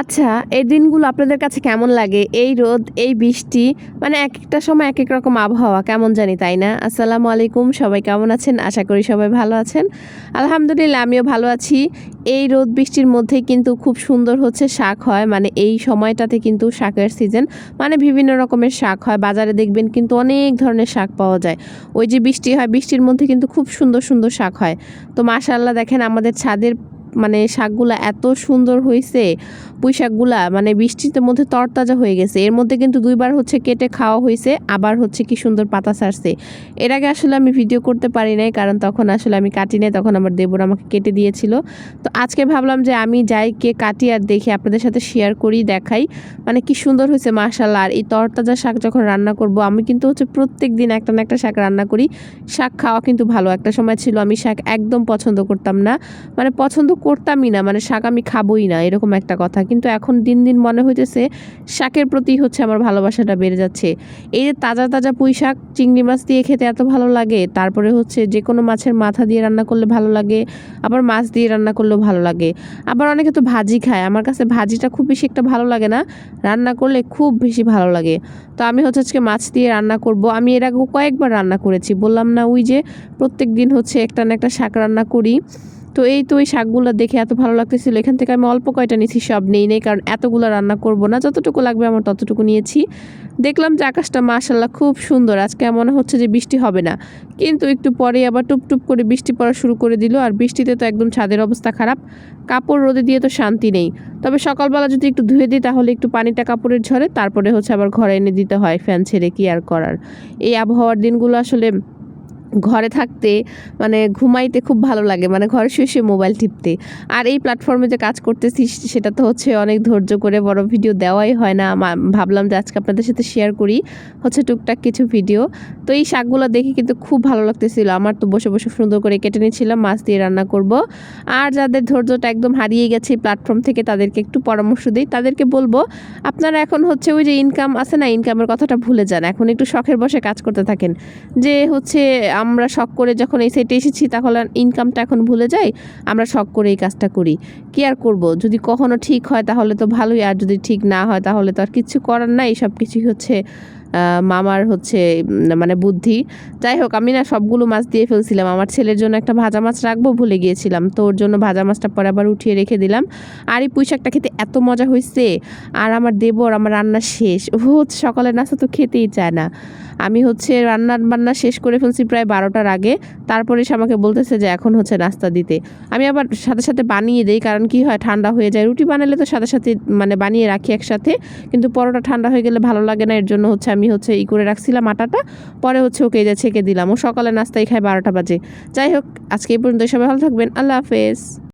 আচ্ছা এই দিনগুলো আপনাদের কাছে কেমন লাগে? এই রোদ, এই বৃষ্টি মানে এক একটা সময় এক এক রকম আবহাওয়া, কেমন জানি, তাই না? আসসালামু আলাইকুম, সবাই কেমন আছেন? আশা করি সবাই ভালো আছেন। আলহামদুলিল্লাহ, আমিও ভালো আছি। এই রোদ, বৃষ্টির মধ্যেই কিন্তু খুব সুন্দর হচ্ছে শাক হয়। মানে এই সময়টাতে কিন্তু শাকের সিজন মানে বিভিন্ন রকমের শাক হয়। বাজারে দেখবেন কিন্তু অনেক ধরনের শাক পাওয়া যায়। ওই যে বৃষ্টি হয়, বৃষ্টির মধ্যে কিন্তু খুব সুন্দর সুন্দর শাক হয়। তো মাশাল্লাহ দেখেন আমাদের ছাদের মানে শাকগুলা এত সুন্দর হয়েছে পুঁই শাকগুলা মানে বৃষ্টির মধ্যে তরতাজা হয়ে গেছে। এর মধ্যে কিন্তু দুইবার হচ্ছে কেটে খাওয়া হয়েছে আবার হচ্ছে কি সুন্দর পাতা ছাড়ছে। এর আগে আসলে আমি ভিডিও করতে পারি নাই, কারণ তখন আসলে আমি কাটি নাই, তখন আমার দেবর আমাকে কেটে দিয়েছিল। তো আজকে ভাবলাম যে আমি যাই কে কাটি আর দেখি, আপনাদের সাথে শেয়ার করি, দেখাই। মানে কি সুন্দর হয়েছে মাশাল্লাহ আর এই তরতাজা শাক যখন রান্না করব, আমি কিন্তু হচ্ছে প্রত্যেক দিন একটা না একটা শাক রান্না করি। শাক খাওয়া কিন্তু ভালো। একটা সময় ছিল আমি শাক একদম পছন্দ করতাম না। মানে পছন্দ করতামই না মানে শাক আমি খাবোই না, এরকম একটা কথা। কিন্তু এখন দিন দিন মনে হইতেছে শাকের প্রতি হচ্ছে আমার ভালোবাসাটা বেড়ে যাচ্ছে। এই যে তাজা তাজা পুঁই শাক, চিংড়ি মাছ দিয়ে খেতে এত ভালো লাগে, তারপরে হচ্ছে যে কোনো মাছের মাথা দিয়ে রান্না করলে ভালো লাগে, আবার মাছ দিয়ে রান্না করলেও ভালো লাগে। আবার অনেকে তো ভাজি খায়, আমার কাছে ভাজিটা খুব বেশি একটা ভালো লাগে না, রান্না করলে খুব বেশি ভালো লাগে। তো আমি হচ্ছে আজকে মাছ দিয়ে রান্না করব, আমি এর আগে কয়েকবার রান্না করেছি, বললাম না ওই যে প্রত্যেক দিন হচ্ছে একটা না একটা শাক রান্না করি। তো এই তো ওই শাকগুলো দেখে এত ভালো লাগতেছিল। এখান থেকে আমি অল্প কয়টা নিয়েছি, সব নেই নেই, কারণ এতগুলো রান্না করব না। যতটুকু লাগবে আমার ততটুকু নিয়েছি। দেখলাম যে আকাশটা মাশাল্লাহ খুব সুন্দর। আজকে মনে হচ্ছে যে বৃষ্টি হবে না। কিন্তু একটু পরে আবার টুপটুপ করে বৃষ্টি পড়া শুরু করে দিল। আর বৃষ্টিতে তো একদম ছাদের অবস্থা খারাপ। কাপড় রোদে দিয়ে তো শান্তি নেই। তবে সকালবেলা যদি একটু ধুয়ে দিই, তাহলে একটু পানিটা কাপড়ের ঝরে, তারপরে হচ্ছে আবার ঘরে এনে দিতে হয় ফ্যান ছেড়ে কি আর করার। এই আবহাওয়ার দিনগুলো আসলে ঘরে থাকতে মানে ঘুমাইতে খুব ভালো লাগে। মানে ঘরে শুয়ে শুয়ে মোবাইল টিপতে। আর এই প্ল্যাটফর্মে যে কাজ করতেছি সেটা তো হচ্ছে অনেক ধৈর্য করে বড় ভিডিও দেওয়াই হয় না। ভাবলাম যে আজকে আপনাদের সাথে শেয়ার করি। হচ্ছে টুকটাক কিছু ভিডিও তো এই শাকগুলো দেখে কিন্তু খুব ভালো লাগতেছিল। আমার তো বসে বসে সুন্দর করে কেটে নিয়েছিলাম, মাছ দিয়ে রান্না করব। আর যাদের ধৈর্যটা একদম হারিয়ে গেছে এই প্ল্যাটফর্ম থেকে, তাদেরকে একটু পরামর্শ দিই। তাদেরকে বলব, আপনারা এখন হচ্ছে ওই যে ইনকাম আছে না ইনকামের কথাটা ভুলে যান। এখন একটু শখের বসে কাজ করতে থাকেন। যে হচ্ছে আমরা শখ করে যখন এই সেটে এসেছি, তাহলে ইনকামটা এখন ভুলে যাই, আমরা শখ করে এই কাজটা করি। কি আর করব? যদি কখনো ঠিক হয়, তাহলে তো ভালোই, আর যদি ঠিক না হয়, তাহলে তো আর কিছু করার নাই সব কিছুই হচ্ছে মামার হচ্ছে মানে বুদ্ধি। যাই হোক, আমি না সবগুলো মাছ দিয়ে ফেলছিলাম। আমার ছেলের জন্য একটা ভাজা মাছ রাখব ভুলে গিয়েছিলাম। তো ওর জন্য ভাজা মাছটা পরে আবার উঠিয়ে রেখে দিলাম। আর এই পুঁইশাকটা খেতে এত মজা হয়েছে আর আমার দেবর, আমার রান্না শেষ। ও সকালের নাস্তা তো খেতেই চায় না। আমি হচ্ছে রান্নার বান্না শেষ করে ফেলছি প্রায় বারোটার আগে। তারপরে সে আমাকে বলতেছে যে এখন হচ্ছে নাস্তা দিতে। আমি আবার সাথে সাথে বানিয়ে দিই, কারণ কি হয়, ঠান্ডা হয়ে যায়। রুটি বানালে তো সাথে সাথে মানে বানিয়ে রাখি একসাথে। কিন্তু পরোটা ঠান্ডা হয়ে গেলে ভালো লাগে না। এর জন্য হচ্ছে আমি হচ্ছে ই করে রাখছিলাম আটাটা, পরে হচ্ছে ওকে যে ছেঁকে দিলাম। ও সকালে নাস্তায় খায় বারোটা বাজে। যাই হোক, আজকে এই পর্যন্ত সবাই ভালো থাকবেন। আল্লাহ হাফেজ।